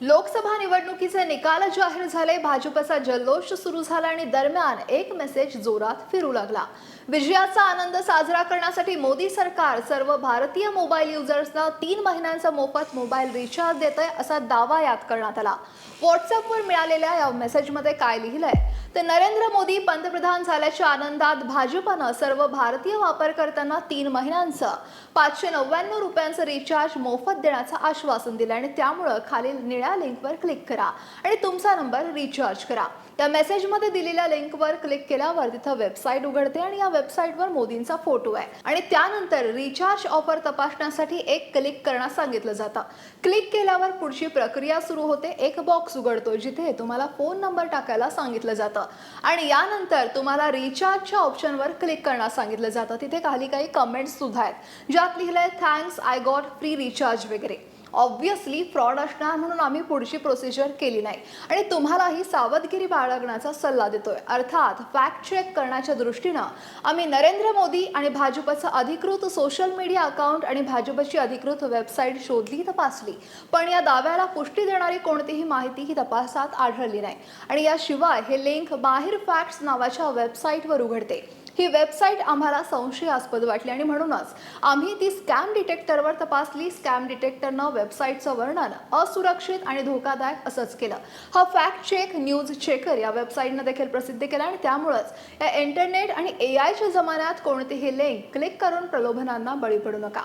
लोकसभा निवडणुकीचे निकाल जाहीर झाले. भाजपचा जल्लोष सुरू झाला आणि दरम्यान एक मेसेज जोरात फिरू लागला. विजयाचा आनंद साजरा करण्यासाठी मोदी सरकार सर्व भारतीय मोबाईल युजर्सना तीन महिन्यांचा मोफत मोबाईल रिचार्ज देत आहे असा दावा यात करण्यात आला. व्हॉट्सअपवर मिळालेल्या या मेसेजमध्ये काय लिहिलंय? तर नरेंद्र मोदी पंतप्रधान झाल्याच्या आनंदात भाजपनं सर्व भारतीय वापरकर्त्यांना तीन महिन्यांचं पाचशे नव्याण्णव रुपयांचं रिचार्ज मोफत देण्याचं आश्वासन दिलं आणि त्यामुळं खालील निळ्या लिंकवर क्लिक करा आणि तुमचा नंबर रिचार्ज करा. या मेसेजमध्ये दिलेल्या लिंकवर क्लिक केल्यावर तिथं वेबसाईट उघडते आणि या वेबसाईटवर मोदींचा फोटो आहे. आणि त्यानंतर रिचार्ज ऑफर तपासण्यासाठी एक क्लिक करण्यास सांगितलं जातं. क्लिक केल्यावर पुढची प्रक्रिया सुरू होते. एक बॉक्स उघडतो जिथे तुम्हाला फोन नंबर टाकायला सांगितलं जातं. आणि यानंतर तुम्हाला रिचार्जच्या ऑप्शनवर क्लिक करण्यास सांगितलं जातं. तिथे खाली काही कमेंट्स सुद्धा आहेत. ज्यात लिहिलंय thanks I got free recharge वगैरे. ऑब्व्हियसली फ्रॉड असणार म्हणून आम्ही पुढची प्रोसिजर केली नाही. आणि तुम्हालाही सावधगिरी बाळगण्याचा सल्ला देतोय. अर्थात फॅक्ट चेक करण्याच्या दृष्टीनं आम्ही नरेंद्र मोदी आणि भाजपचं अधिकृत सोशल मीडिया अकाउंट आणि भाजपची अधिकृत वेबसाईट शोधली तपासली. पण या दाव्याला पुष्टी देणारी कोणतीही माहिती ही तपासात आढळली नाही. आणि याशिवाय हे लिंक बाहेर फॅक्ट्स नावाच्या वेबसाईटवर उघडते. ही वेबसाईट आम्हाला संशयास्पद वाटली. आणि म्हणूनच आम्ही ती स्कॅम डिटेक्टरवर तपासली. स्कॅम डिटेक्टरनं वेबसाईटचं वर्णन असुरक्षित आणि धोकादायक असंच केलं. हा फॅक्ट चेक न्यूज चेकर या वेबसाईटनं देखील प्रसिद्ध केला आणि त्यामुळंच या इंटरनेट आणि ए आयच्या जमान्यात कोणतेही लिंक क्लिक करून प्रलोभनांना बळी पडू नका.